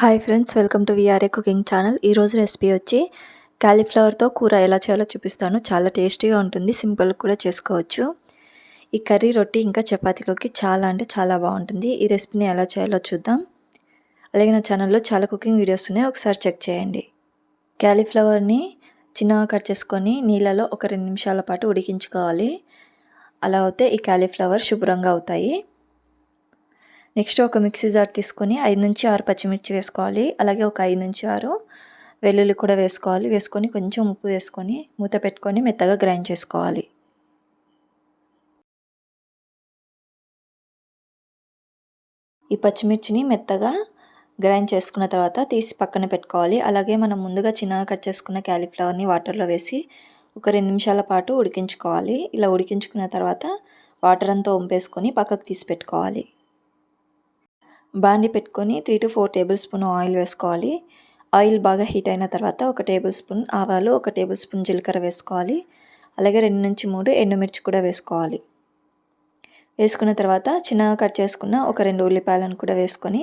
Hi friends welcome to VRA cooking channel ఈరోజు recipe వచ్చి క్యాలీఫ్లవర్తో కూర ఎలా చేయాలో చూపిస్తాను. చాలా టేస్టీగా ఉంటుంది సింపుల్ కూడా చేసుకోవచ్చు. ఈ కర్రీ రొట్టి ఇంకా చపాతీలోకి చాలా అంటే చాలా బాగుంటుంది. ఈ రెసిపీని ఎలా చేయాలో చూద్దాం. అలాగే నా ఛానల్లో చాలా కుకింగ్ వీడియోస్ ఉన్నాయి ఒకసారి చెక్ చేయండి. క్యాలీఫ్లవర్ని చిన్నగా కట్ చేసుకొని నీళ్ళలో ఒక రెండు నిమిషాల పాటు ఉడికించుకోవాలి. అలా అయితే ఈ క్యాలీఫ్లవర్ శుభ్రంగా అవుతాయి. నెక్స్ట్ ఒక మిక్సీ జార్ తీసుకొని ఐదు నుంచి ఆరు పచ్చిమిర్చి వేసుకోవాలి. అలాగే ఒక ఐదు నుంచి ఆరు వెల్లుల్లి కూడా వేసుకోవాలి. వేసుకొని కొంచెం ఉప్పు వేసుకొని మూత పెట్టుకొని మెత్తగా గ్రైండ్ చేసుకోవాలి. ఈ పచ్చిమిర్చిని మెత్తగా గ్రైండ్ చేసుకున్న తర్వాత తీసి పక్కన పెట్టుకోవాలి. అలాగే మనం ముందుగా చిన్నగా కట్ చేసుకున్న క్యాలీఫ్లవర్ని వాటర్లో వేసి ఒక రెండు నిమిషాల పాటు ఉడికించుకోవాలి. ఇలా ఉడికించుకున్న తర్వాత వాటర్ అంతా వంపేసుకొని పక్కకు తీసి పెట్టుకోవాలి. బాండి పెట్టుకొని three to four tablespoon oil వేసుకోవాలి. ఆయిల్ బాగా హీట్ అయిన తర్వాత ఒక టేబుల్ స్పూన్ ఆవాలు ఒక టేబుల్ స్పూన్ జీలకర్ర వేసుకోవాలి. అలాగే రెండు నుంచి మూడు ఎండుమిర్చి కూడా వేసుకోవాలి. వేసుకున్న తర్వాత చిన్నగా కట్ చేసుకున్న ఒక రెండు ఉల్లిపాయలను కూడా వేసుకొని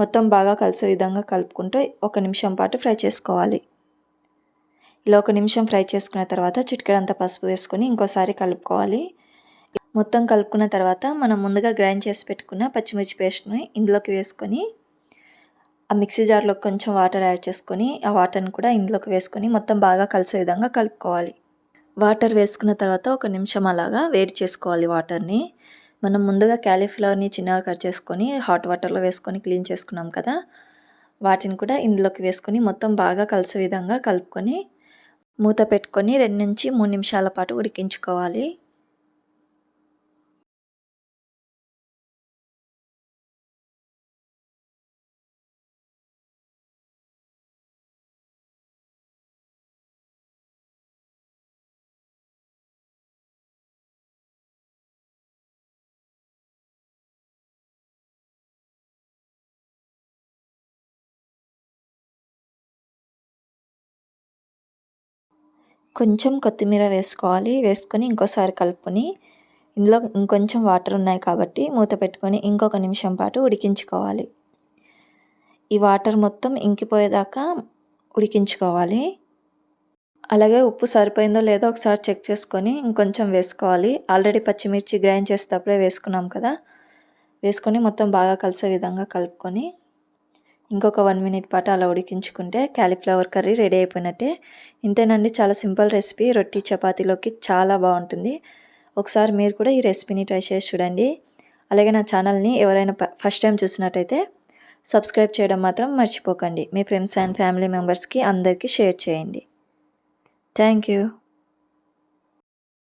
మొత్తం బాగా కలిసే విధంగా కలుపుకుంటూ ఒక నిమిషం పాటు ఫ్రై చేసుకోవాలి. ఇలా ఒక నిమిషం ఫ్రై చేసుకున్న తర్వాత చిటికెడంత పసుపు వేసుకొని ఇంకోసారి కలుపుకోవాలి. మొత్తం కలుపుకున్న తర్వాత మనం ముందుగా గ్రైండ్ చేసి పెట్టుకున్న పచ్చిమిర్చి పేస్ట్ని ఇందులోకి వేసుకొని ఆ మిక్సీ జార్లో కొంచెం వాటర్ యాడ్ చేసుకొని ఆ వాటర్ని కూడా ఇందులోకి వేసుకొని మొత్తం బాగా కలిసే విధంగా కలుపుకోవాలి. వాటర్ వేసుకున్న తర్వాత ఒక నిమిషం అలాగా వేడి చేసుకోవాలి వాటర్ని. మనం ముందుగా క్యాలీఫ్లవర్ని చిన్నగా కట్ చేసుకొని హాట్ వాటర్లో వేసుకొని క్లీన్ చేసుకున్నాం కదా వాటిని కూడా ఇందులోకి వేసుకొని మొత్తం బాగా కలిసే విధంగా కలుపుకొని మూత పెట్టుకొని రెండు నుంచి మూడు నిమిషాల పాటు ఉడికించుకోవాలి. కొంచెం కొత్తిమీర వేసుకోవాలి. వేసుకొని ఇంకోసారి కలుపుకొని ఇందులో ఇంకొంచెం వాటర్ ఉన్నాయి కాబట్టి మూత పెట్టుకొని ఇంకొక నిమిషం పాటు ఉడికించుకోవాలి. ఈ వాటర్ మొత్తం ఇంకిపోయేదాకా ఉడికించుకోవాలి. అలాగే ఉప్పు సరిపోయిందో లేదో ఒకసారి చెక్ చేసుకొని ఇంకొంచెం వేసుకోవాలి. ఆల్రెడీ పచ్చిమిర్చి గ్రైండ్ చేసేటప్పుడే వేసుకున్నాం కదా. వేసుకొని మొత్తం బాగా కలిసే విధంగా కలుపుకొని ఇంకొక వన్ మినిట్ పాటు అలా ఉడికించుకుంటే క్యాలీఫ్లవర్ కర్రీ రెడీ అయిపోయినట్టే. ఇంతేనండి చాలా సింపుల్ రెసిపీ. రొట్టి చపాతీలోకి చాలా బాగుంటుంది. ఒకసారి మీరు కూడా ఈ రెసిపీని ట్రై చేసి చూడండి. అలాగే నా ఛానల్ని ఎవరైనా ఫస్ట్ టైం చూసినట్టయితే సబ్స్క్రైబ్ చేయడం మాత్రం మర్చిపోకండి. మీ ఫ్రెండ్స్ అండ్ ఫ్యామిలీ మెంబర్స్కి అందరికీ షేర్ చేయండి. Thank you.